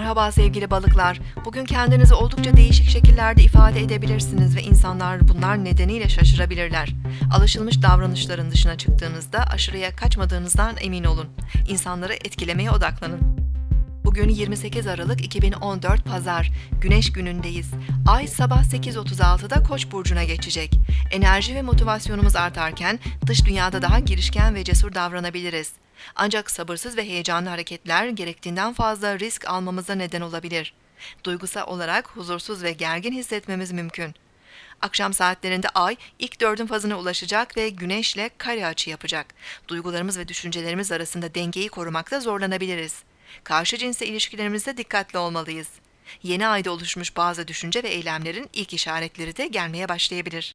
Merhaba sevgili balıklar. Bugün kendinizi oldukça değişik şekillerde ifade edebilirsiniz ve insanlar bunlar nedeniyle şaşırabilirler. Alışılmış davranışların dışına çıktığınızda aşırıya kaçmadığınızdan emin olun. İnsanları etkilemeye odaklanın. Bugün 28 Aralık 2014 Pazar. Güneş günündeyiz. Ay sabah 8.36'da Koç burcuna geçecek. Enerji ve motivasyonumuz artarken dış dünyada daha girişken ve cesur davranabiliriz. Ancak sabırsız ve heyecanlı hareketler gerektiğinden fazla risk almamıza neden olabilir. Duygusal olarak huzursuz ve gergin hissetmemiz mümkün. Akşam saatlerinde ay ilk dördün fazına ulaşacak ve güneşle kare açı yapacak. Duygularımız ve düşüncelerimiz arasında dengeyi korumakta zorlanabiliriz. Karşı cinsle ilişkilerimizde dikkatli olmalıyız. Yeni ayda oluşmuş bazı düşünce ve eylemlerin ilk işaretleri de gelmeye başlayabilir.